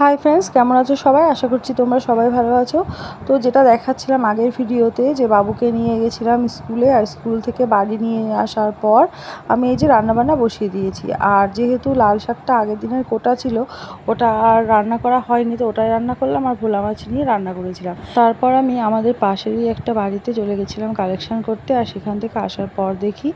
Hi friends কেমন আছো সবাই? আশা করছি তোমরা সবাই ভালো আছো। তো যেটা দেখাচ্ছিলাম আগের ভিডিওতে, যে বাবুকে নিয়ে গেছিলাম স্কুলে আর স্কুল থেকে বাড়ি নিয়ে আসার পর আমি এই যে রান্নাবান্না বসিয়ে দিয়েছি। আর যেহেতু লাল শাকটা আগের দিনের কোটা ছিল, ওটা আর রান্না করা হয়নি, তো ওটাই রান্না করলাম আর ভোলা মাছ নিয়ে রান্না করেছিলাম। তারপর আমি আমাদের পাশেরই একটা বাড়িতে চলে গেছিলাম কালেকশন করতে আর সেখান থেকে আসার পর দেখি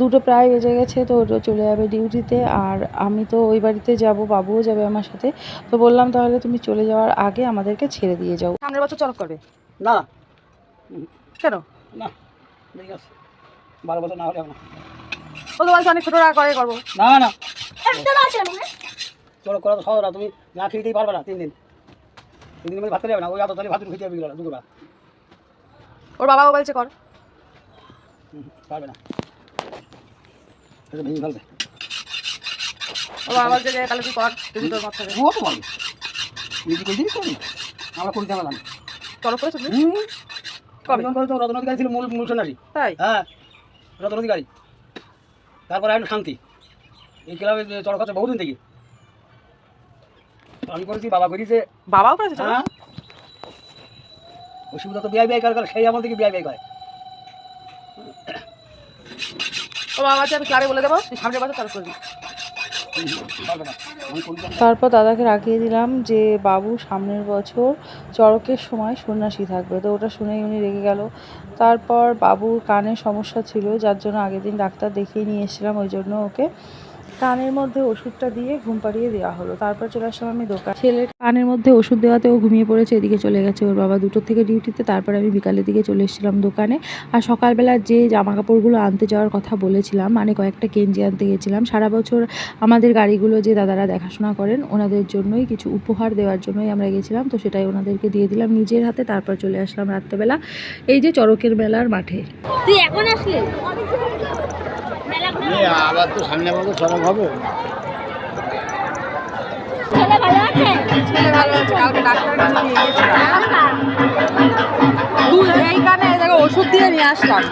দুটো প্রায় বেজে গেছে, তো ওটা চলে যাবে ডিউটিতে আর আমি তো ওই বাড়িতে যাব, বাবুও যাবে আমার সাথে। তো বললাম তাহলে তুমি চলে যাওয়ার আগে আমাদেরকে ছেড়ে দিয়ে যাও সামনের বছর চলক করবে না কেন না ঠিক আছে বারো বছর না হলে হবে না ও তো বলছে অনেক ছোটো করে করব না না চলো করা তো সহজ না তুমি না খেতেই পারবে না তিন দিন তিন দিন মধ্যে ভাত যাবে না ওই এত তাহলে ভাত খেতে যাবে দুপুরবেলা ওর বাবাও বলছে কর পারবে না ভেঙে ফেলবে ওর বাবা বলছে যে তাহলে তুই কর তোর ও তো করি আমরা করে জানা জানি? চলক করেছ হুম। কবে? ছিল মূল মূল সন্ন্যাসী তাই? হ্যাঁ রত্নাধিকারী তারপরে এখন শান্তি। এই ক্লাবে চড়ক আছে বহুদিন থেকে। আমি করেছি বাবা করেছে। বাবাও করেছে? হ্যাঁ। অসুবিধা তো বিআই বিআই করে সেই আমল থেকে বিআই বিআই করে। ওর বাবা আমি ক্লাবে বলে দেবো। তুই সামনের বছর চলক করবি। তারপর দাদাকে রাখিয়ে দিলাম যে, বাবু, সামনের বছর চড়কের সময় সন্ন্যাসী থাকবে। তো ওটা শুনেই উনি রেগে গেল। তারপর বাবুর কানে সমস্যা ছিল, যার জন্য আগের দিন ডাক্তার দেখিয়ে নিয়ে এসেছিলাম ওই জন্য ওকে। কানের মধ্যে ওষুধটা দিয়ে ঘুম পাড়িয়ে দেওয়া হলো। তারপর চলে আসলাম আমি দোকান। ছেলের কানের মধ্যে ওষুধ দেওয়াতে ও ঘুমিয়ে পড়েছে, এদিকে চলে গেছে ওর বাবা দুটোর থেকে ডিউটিতে, তারপর আমি বিকালের দিকে চলে এসেছিলাম দোকানে। আর সকালবেলা যে জামা কাপড়গুলো আনতে যাওয়ার কথা বলেছিলাম মানে কয়েকটা কেঞ্জি আনতে গেছিলাম, সারা বছর আমাদের গাড়িগুলো যে দাদারা দেখাশোনা করেন, ওনাদের জন্যই কিছু উপহার দেওয়ার জন্যই আমরা গেছিলাম, তো সেটাই ওনাদেরকে দিয়ে দিলাম নিজের হাতে, তারপর চলে আসলাম রাত্রেবেলা। এই যে চরকের মেলার মাঠে। তুই এখন আসলি? আবার তো সামনে বছর সড়ক হবে। ছেলে ভালো আছে? ছেলে ভালো আছে কালকে ডাক্তারের কাছে নিয়ে গেছিলাম এই কানে দেখো ওষুধ দিয়ে নিয়ে আসলাম।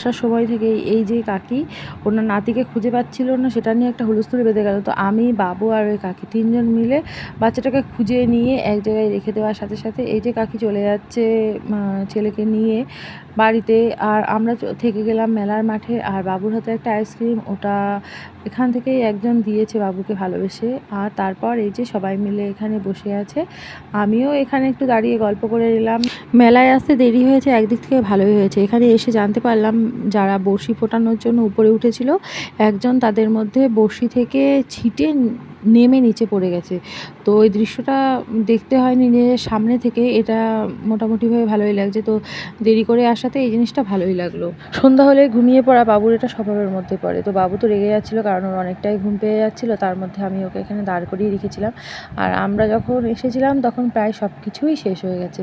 আসার সময় থেকে এই যে কাকি ওনার নাতিকে খুঁজে পাচ্ছিল না, সেটা নিয়ে একটা হুলস্থুল বেঁধে গেল। তো আমি, বাবু আর ওই কাকি তিনজন মিলে বাচ্চাটাকে খুঁজে নিয়ে এক জায়গায় রেখে দেওয়ার সাথে সাথে এই যে কাকি চলে যাচ্ছে ছেলেকে নিয়ে বাড়িতে। আর আমরা থেকে গেলাম মেলার মাঠে। আর বাবুর হাতে একটা আইসক্রিম, ওটা এখান থেকেই একজন দিয়েছে বাবুকে ভালোবেসে। আর তারপর এই যে সবাই মিলে এখানে বসে আছে। আমিও এখানে একটু দাঁড়িয়ে গল্প করে নিলাম মেলায় আসতে দেরি হয়েছে, একদিক থেকে ভালোই হয়েছে। এখানে এসে জানতে পারলাম যারা বড়শি ফোটানোর জন্য উপরে উঠেছিল, একজন তাদের মধ্যে বড়শি থেকে ছিটে নেমে নিচে পড়ে গেছে। তো ওই দৃশ্যটা দেখতে হয়নি নিজের সামনে থেকে এটা মোটামুটিভাবে ভালোই লাগছে। তো দেরি করে আসাতে এই জিনিসটা ভালোই লাগল। সন্ধ্যা হলে ঘুমিয়ে পড়া বাবুর এটা স্বভাবের মধ্যে পড়ে। তো বাবু তো রেগে যাচ্ছিল কারণ ওর অনেকটাই ঘুম পেয়ে যাচ্ছিল, তার মধ্যে আমি ওকে এখানে দাঁড় করিয়ে রেখেছিলাম। আর আমরা যখন এসেছিলাম তখন প্রায় সব কিছুই শেষ হয়ে গেছে।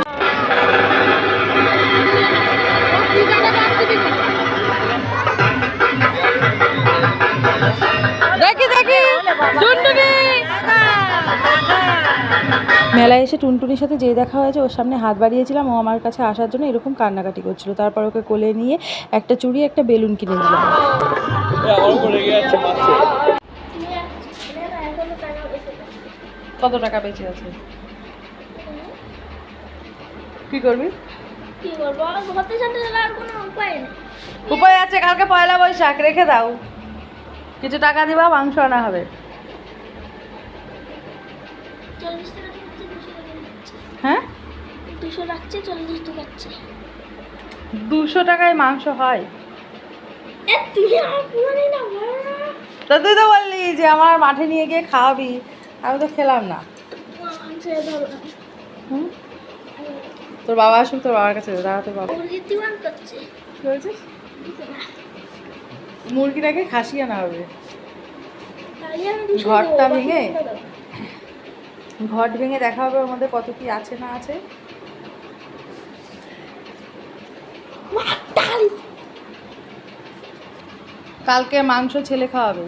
মেলায় এসে টুনটুনির সাথে যেই দেখা হয়েছে ওর সামনে হাত বাড়িয়েছিলাম ও আমার কাছে আসার জন্য এরকম কান্নাকাটি করছিল। তারপর ওকে কোলে নিয়ে একটা চুড়ি একটা বেলুন কিনে দিলাম। কত টাকা বেঁচে আছে? কি করবি? কি করব? ঘুমাতে সাথে আর কোনো উপায় উপায় আছে কালকে পয়লা বৈশাখ রেখে দাও। কিছু টাকা দিবা মাংস আনা হবে। চল্লিশ টাকা দিয়ে রাখছে দুশো টাকা নিচ্ছে হ্যাঁ? দুশো রাখছে চল্লিশ ঢুকাচ্ছে দুশো টাকায় মাংস হয়। তা তুই তো বললি যে আমার মাঠে নিয়ে গিয়ে খাওয়াবি। আমি তো খেলাম না। তোর বাবা আসুক তোর বাবার কাছে দাঁড়া তোর বাবা। মুরগিটাকে খাসি আনা হবে। ঘরটা ভেঙে? ঘট ভেঙে দেখা হবে আমাদের কত কি আছে না আছে। কালকে মাংস ছেলে খাওয়াবে।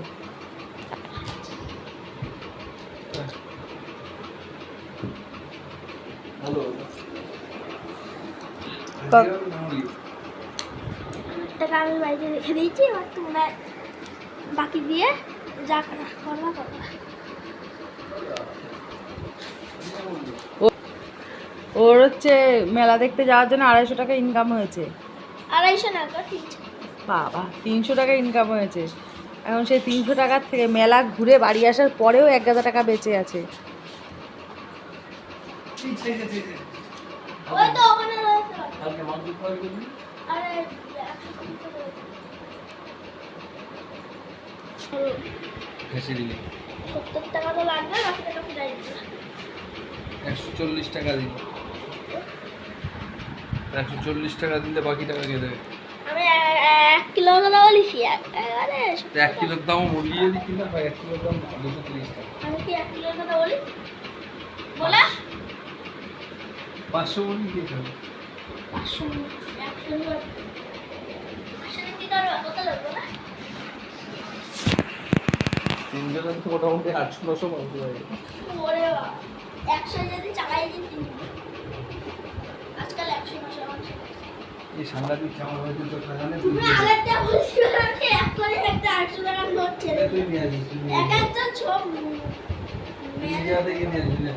টাকা আমি বাড়িতে রেখে দিয়েছি এবার তোমরা বাকি দিয়ে যা করা করবা করবা। ওর হচ্ছে মেলা দেখতে যাওয়ার জন্য আড়াইশো টাকা ইনকাম হয়েছে। আড়াইশো টাকা বাবা তিনশো টাকা ইনকাম হয়েছে। এখন সেই তিনশো টাকার থেকে মেলা ঘুরে বাড়ি আসার পরেও এক হাজার টাকা বেঁচে আছে। সত্তর টাকা তো লাগবে বাকি টাকা একশো চল্লিশ টাকা দিল একশো চল্লিশ টাকা দিলে বাকি টাকা কে দেবে? আমি এক কিলো বলিছি এক- কিলোর দাম দিই কিনা হয় এক কিলোর দাম দুশো তিরিশ টাকা। আমি কি এক কিলোর কথা বলি? বলা। পাঁচশো পাঁচশো একশো পাঁচশো কি লাগবে না তিনজনের তো মোটামুটি আটশো নশো মাংস হয়ে একশো যদি চালাই দিন আজকাল একশো এই সাংঘাতিক চামড় হয়েছে তো খাজানে তুমি আরেকটা বলছি আমাকে এক করে একটা আটশো টাকার নোট ছেড়ে এক একটা নিয়ে না?